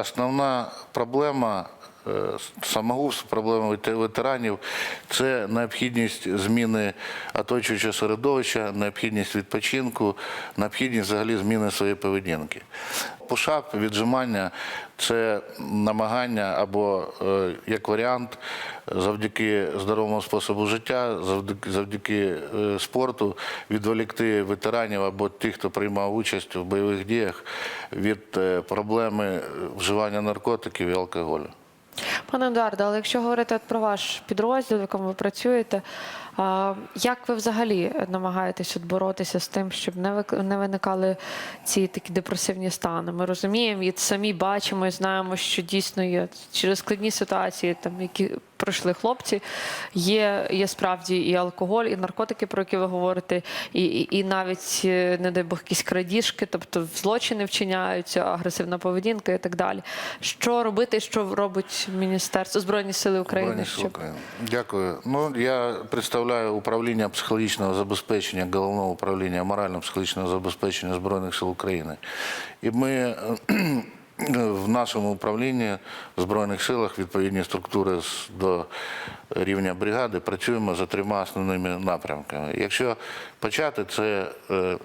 основна проблема самогубств, проблема вет- ветеранів це необхідність зміни оточуючого середовища, необхідність відпочинку, необхідність взагалі зміни своєї поведінки. Пушап, віджимання це намагання або е, як варіант завдяки здоровому способу життя, завдяки, е, спорту відволікти ветеранів або тих, хто приймав участь в бойових діях від е, проблеми вживання наркотиків і алкоголю. Пане Едуарде, але якщо говорити от про ваш підрозділ, в якому ви працюєте, як ви взагалі намагаєтесь от боротися з тим, щоб не не виникали ці такі депресивні стани? Ми розуміємо і самі бачимо і знаємо, що дійсно є через складні ситуації, там які пройшли хлопці, є, є справді і алкоголь, і наркотики, про які ви говорите, і, і, і навіть, е, не дай Бог, якісь крадіжки, тобто злочини вчиняються, агресивна поведінка і так далі. Що робити, що робить Міністерство Збройні Сили України? Збройні Сили України. Дякую. Ну я представляю управління психологічного забезпечення головного управління морально-психологічного забезпечення збройних сил України. І ми е, в нашому управлінні в збройних силах відповідні структури до рівня бригади працюємо за трьома основними напрямками. Якщо почати, це е,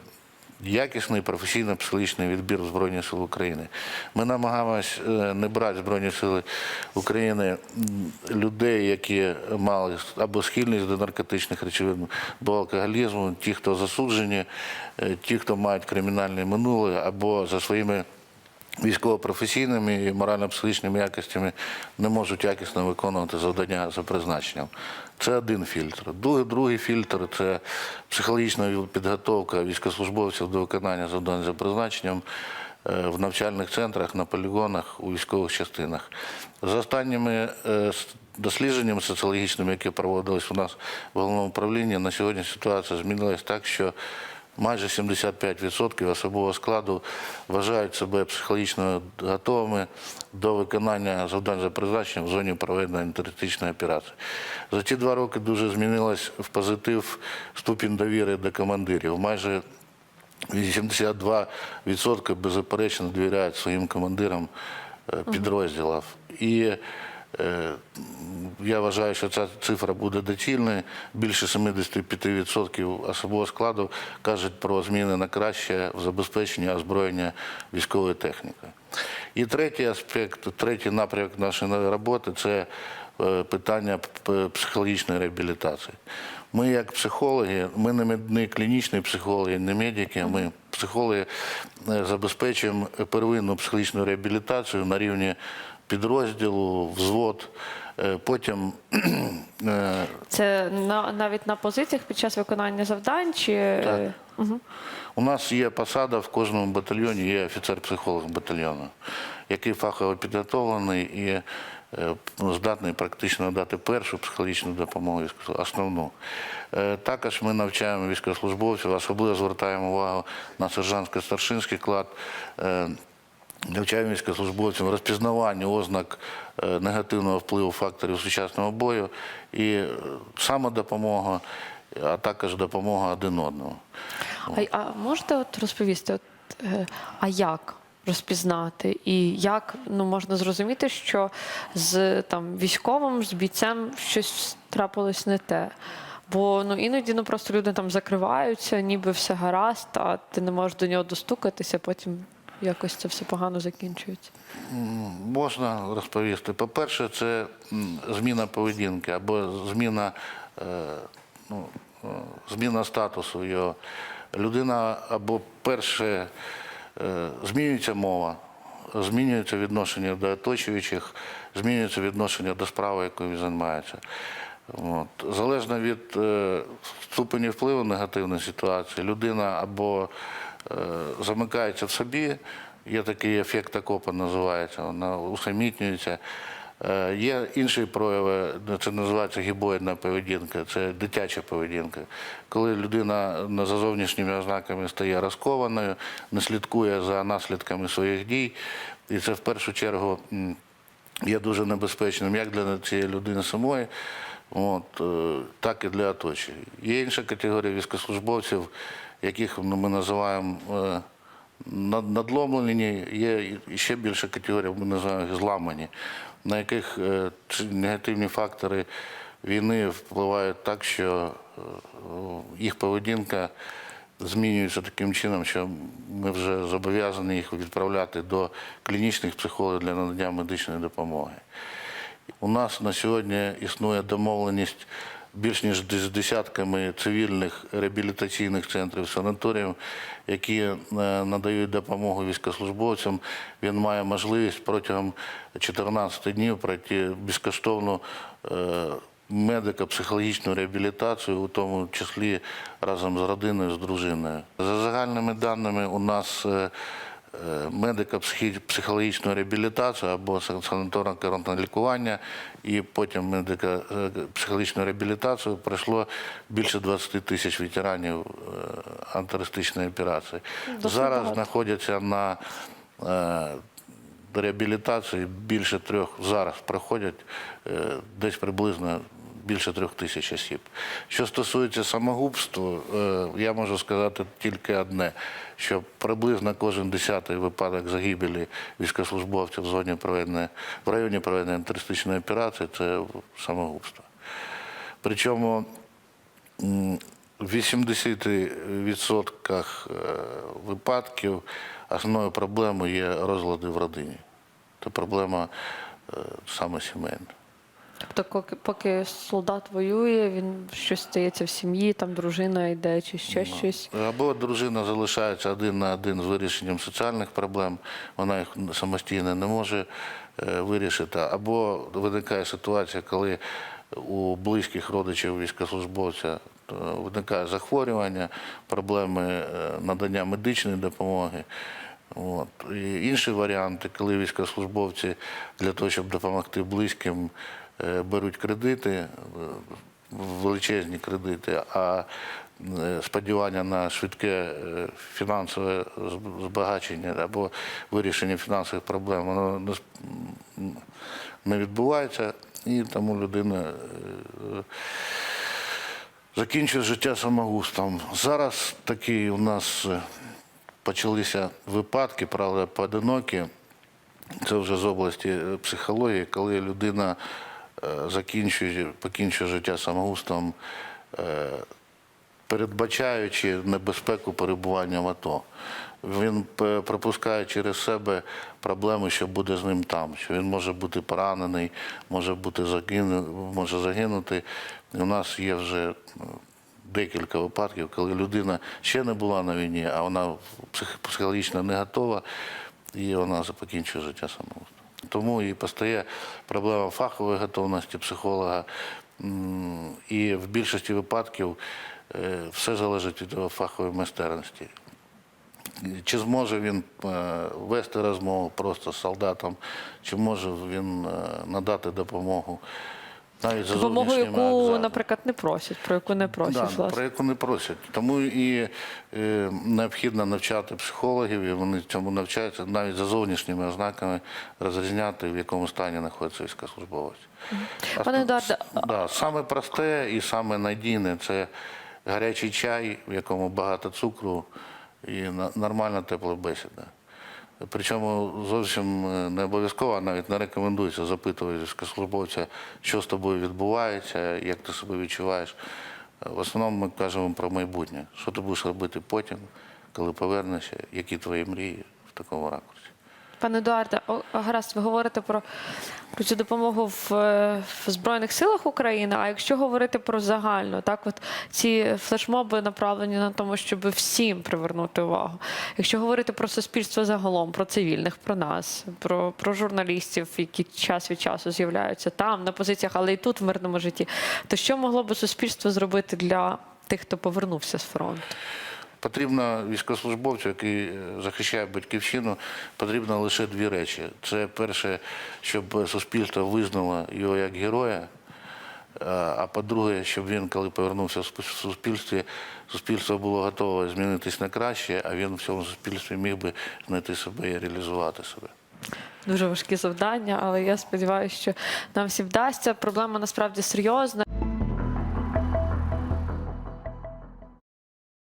якісний професійно психологічний відбір в Збройні Сили України. Ми намагаємось е, не брати Збройні Сили України людей, які мали або схильність до наркотичних речовин, до алкоголізму, ті, хто засуджені, е, ті, хто мають кримінальне минуле, або за своїми військово-професійними і морально-психологічними якостями не можуть якісно виконувати завдання за призначенням. Це один фільтр. Другий, другий фільтр це психологічна підготовка військовослужбовців до виконання завдань за призначенням е, в навчальних центрах, на полігонах, у військових частинах. За останніми е, дослідженнями соціологічними, які проводились у нас в головному управлінні, на сьогодні ситуація змінилась так, що майже 75% особового складу вважають себе психологічно готовими до виконання завдань за призначенням в зоні проведення антитерористичної операції. За ці два роки дуже змінилась в позитив ступінь довіри до командирів. Майже 82% беззаперечно довіряють своїм командирам е, підрозділів. І я вважаю, що ця цифра буде доцільною. Більше 75% особового складу кажуть про зміни на краще в забезпеченні озброєння військової техніки. І третій аспект, третій напрямок нашої роботи це е, питання психологічної реабілітації. Ми, як психологи, ми не клінічні психологи, не медики, ми психологи е, забезпечуємо первинну психологічну реабілітацію на рівні підрозділу, взвод. Е, Потім е, Це на, навіть на позиціях під час виконання завдань чи Так. Мгм. У нас є посада в кожному батальйоні, є офіцер-психолог батальйону, який фахово підготовлений і е, здатний практично надати першу психологічну допомогу, основну. Також ми навчаємо військовослужбовців, особливо звертаємо увагу на сержантсько-старшинський клад. Навчаємо військовослужбовців розпізнаванню ознак е, негативного впливу факторів сучасного бою і е, самодопомога, а також допомога один одному. А, а можете от розповісти, от, е, а як розпізнати? І як ну, можна зрозуміти, що з там, військовим, з бійцем щось трапилось не те? Бо ну, іноді ну, просто люди там закриваються, ніби все гаразд, а ти не можеш до нього достукатися, потім якось це все погано закінчується. Можна розповісти. По-перше, це зміна поведінки або зміна, е, ну, е, зміна статусу його. Людина або перше е, змінюється мова, змінюється відношення до оточуючих, змінюється відношення до справи, якою він займається. От. Залежно від е, ступені впливу негативної ситуації, людина або замикається в собі, є такий ефект окопа, називається, вона усамітнюється. Е, Є інші прояви, це називається гібоїдна поведінка, це дитяча поведінка. Коли людина за зовнішніми ознаками стає розкованою, не слідкує за наслідками своїх дій, і це в першу чергу є дуже небезпечним як для цієї людини самої, от, е, так і для оточення. Є інша категорія військовослужбовців, яких ну, ми називаємо е, над- надломлені, є ще більша категорія, ми називаємо їх зламані, на яких е, негативні фактори війни впливають так, що е, їх поведінка змінюється таким чином, що ми вже зобов'язані їх відправляти до клінічних психологів для надання медичної допомоги. У нас на сьогодні існує домовленість більш ніж з десятками цивільних реабілітаційних центрів, санаторіїв, які е, надають допомогу військовослужбовцям. Він має можливість протягом 14 днів пройти безкоштовну е, медико-психологічну реабілітацію, у тому числі разом з родиною, з дружиною. За загальними даними, у нас е, е, медико-психологічну реабілітацію або санаторно коронне лікування, і потім медико-психологічну реабілітацію пройшло більше 20 тисяч ветеранів е, антитерористичної операції. Зараз знаходяться на е, реабілітації більше трьох зараз проходять е, десь приблизно більше трьох тисяч осіб. Що стосується самогубства, е, я можу сказати тільки одне, що приблизно кожен десятий випадок загибелі військовослужбовців в зоні проведення в районі проведення антитерористичної операції це самогубство. Причому в 80% е, випадків основною проблемою є розлади в родині. Це проблема е, саме сімейна. Тобто, поки, солдат воює, він щось стається в сім'ї, там дружина йде чи ще щось. Або дружина залишається один на один з вирішенням соціальних проблем, вона їх самостійно не може е, вирішити. Або виникає ситуація, коли у близьких родичів військовослужбовця е, виникає захворювання, проблеми е, надання медичної допомоги. От. І інші варіанти, коли військовослужбовці для того, щоб допомогти близьким, беруть кредити, е, величезні кредити, а е, сподівання на швидке е, фінансове збагачення або вирішення фінансових проблем, воно не відбувається, і тому людина е, закінчує життя самогубством. Зараз такі у нас е, почалися випадки, правда, поодинокі. Це вже з області е, психології, коли людина е, закінчує, покінчує життя самогубством, е, передбачаючи небезпеку перебування в АТО. Він пропускає через себе проблеми, що буде з ним там, що він може бути поранений, може бути загину, може загинути. У нас є вже декілька випадків, коли людина ще не була на війні, а вона психологічно не готова, і вона покінчує життя самогубством. Тому і постає проблема фахової готовності психолога. І в більшості випадків е, все залежить від фахової майстерності. Чи зможе він е, вести розмову просто з солдатом, чи може він е, надати допомогу навіть за Допомогу, зовнішніми яку, екзаменами. наприклад, не просять, про яку не просять, Да, власне. про яку не просять. Тому і е, необхідно навчати психологів, і вони цьому навчаються навіть за зовнішніми ознаками розрізняти, в якому стані знаходиться військовослужбовець. А Пане с- Едуарде, да, саме просте і саме надійне це гарячий чай, в якому багато цукру і на- нормальна тепла бесіда. Причому зовсім е, не обов'язково, а навіть не рекомендується запитувати військовослужбовця, що з тобою відбувається, як ти себе відчуваєш. В основному ми кажемо про майбутнє. Що ти будеш робити потім, коли повернешся, які твої мрії в такому ракурсі. Пане Едуарде, гаразд, ви говорите про, про цю допомогу в, е, в Збройних силах України. А якщо говорити про загальну, так от ці флешмоби направлені на тому, щоб всім привернути увагу. Якщо говорити про суспільство загалом, про цивільних, про нас, про, про журналістів, які час від часу з'являються там на позиціях, але і тут в мирному житті, то що могло би суспільство зробити для тих, хто повернувся з фронту? Потрібно військовослужбовцю, який е, захищає батьківщину, потрібно лише дві речі. Це перше, щоб суспільство визнало його як героя. е, А по-друге, щоб він, коли повернувся в суспільстві, суспільство було готове змінитись на краще, а він в цьому суспільстві міг би знайти себе і реалізувати себе. Дуже важкі завдання, але я сподіваюся, що нам всім вдасться. Проблема насправді серйозна.